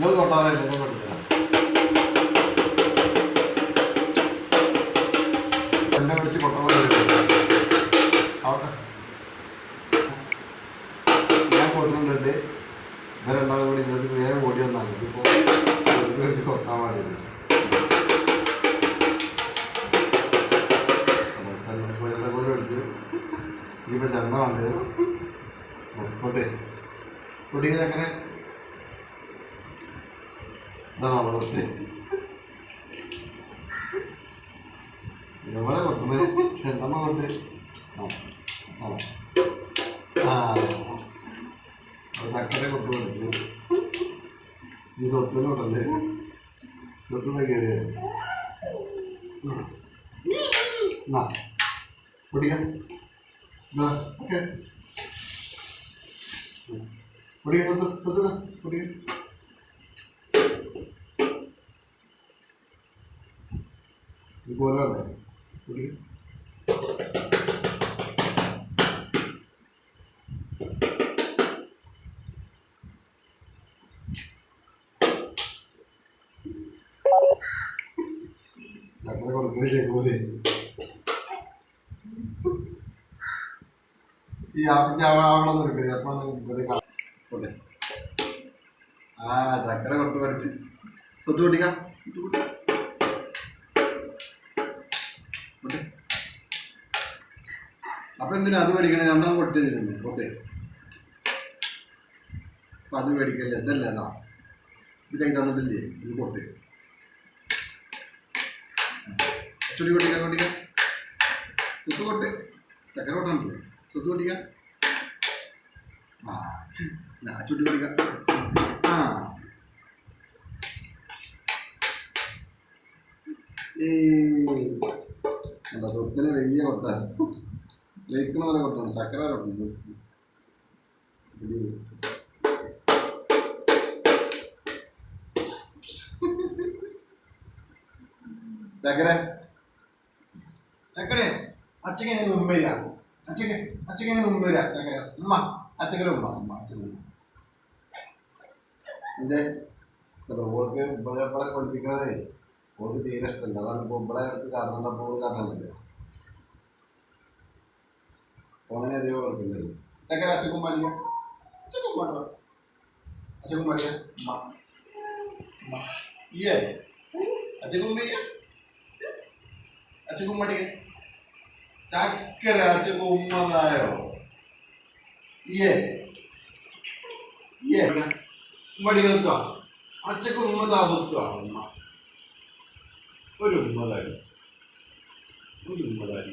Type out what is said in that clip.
നിങ്ങൾ കൊണ്ടാതെ നിങ്ങൾ കൊടുക്കുക എന്നെ പിടിച്ച് അവിടെ. ഞാൻ കൊണ്ടുണ്ട് ഇവരെല്ലാവരും കൂടി ഇങ്ങോട്ട് വേഗം ഓടി വന്നാണ് ഇതിപ്പോൾ പിടിച്ച് കൊട്ടാൻ പാടില്ല. ഇനിയിപ്പോൾ ചെന്ന വേണ്ടത് പോട്ടെ. കുട്ടികൾ അങ്ങനെ ഇതാണ് അവളത്തെ എവിടെ കൊട്ടുന്നത് ചെന്നമ്മ കൊണ്ട് ആ ചക്കര കൊട്ടു പഠിച്ചു ഈ സ്വത്തിനോട്ടല്ലേ സ്വത്ത് കയറിയ. എന്നാ കുടിക്കാം ഇതാ ഓക്കെ കുടിക്കാം തൊത്ത് തൊത്ത് കുടിക്കാം ഇത് പോരാളെ കുടിക്കാം ചക്കര കൊടുക്കണേ ചെയ്യുമ്പോൾ ഈ ആപ്പിച്ചാവണം നിൽക്കണേ അപ്പം ഇവിടെ ആ ചക്കര കൊടുത്ത് പഠിച്ച് സ്വത്ത് കുട്ടിക്കാം അപ്പൊ എന്തിനാ അത് മേടിക്കണേ? രണ്ടാം കൊട്ടി തരുന്നു? ഓക്കെ അപ്പൊ അത് മേടിക്കല്ലേ? ഇതല്ലേ അതാ. ഇത് കൈ തന്നിട്ടില്ലേ? ഇത് പൊട്ടി. അച്ചുടി കൊട്ടിക്കാൻ കൊട്ടിക്കാൻ സ്വത്ത് കൊട്ട് ചക്കര കൊട്ടാണല്ലേ സ്വത്ത് കൊട്ടിക്കാൻ ആ അച്ചുട്ടി കൊട്ടിക്കാൻ ആ. ഏയ്. എന്താ സ്വത്തിന് വെയ്യ കൊട്ടാണ് വെയ്ക്കണ പോലെ കൊട്ടണം ചക്കര ചക്കര. ചക്കര അച്ഛക്ക് എങ്ങനെ മുമ്പ് വരിക? അച്ഛക്ക് അച്ഛക്ക് എങ്ങനെ മുമ്പ് വരിക? ചക്കര. ഉമ്മ അച്ഛക്കര ഉമ്മ. ഉമ്മ അച്ഛൻ എന്റെ ഓൾക്ക് ഇപ്പോഴെപ്പോഴൊക്കെ പഠിപ്പിക്കണതേ ഓൾക്ക് തീരെ ഇഷ്ടമല്ല അതാണ് ഇപ്പോൾ ഇവിടെ അടുത്ത് കാണുന്നുണ്ടപ്പോൾ കാണുന്നില്ല ഓനെ അതേ കുഴപ്പമില്ല ചക്കര അച്ഛക്കും പാടിയ അച്ഛക്കും പാടാ അച്ഛക്കും പാടിയ ഇയേ അച്ഛക്കും പയ്യ അച്ഛക്കും പാടിയ ചക്കര അച്ഛക്കും ഉമ്മതായോ ഇയേ ഇയേ മടി വെക്കുക അച്ഛക്ക് ഉമ്മ. താതുക്കുക ഉമ്മ ഒരു ഉമ്മതാടി ഒരു ഉമ്മതാടി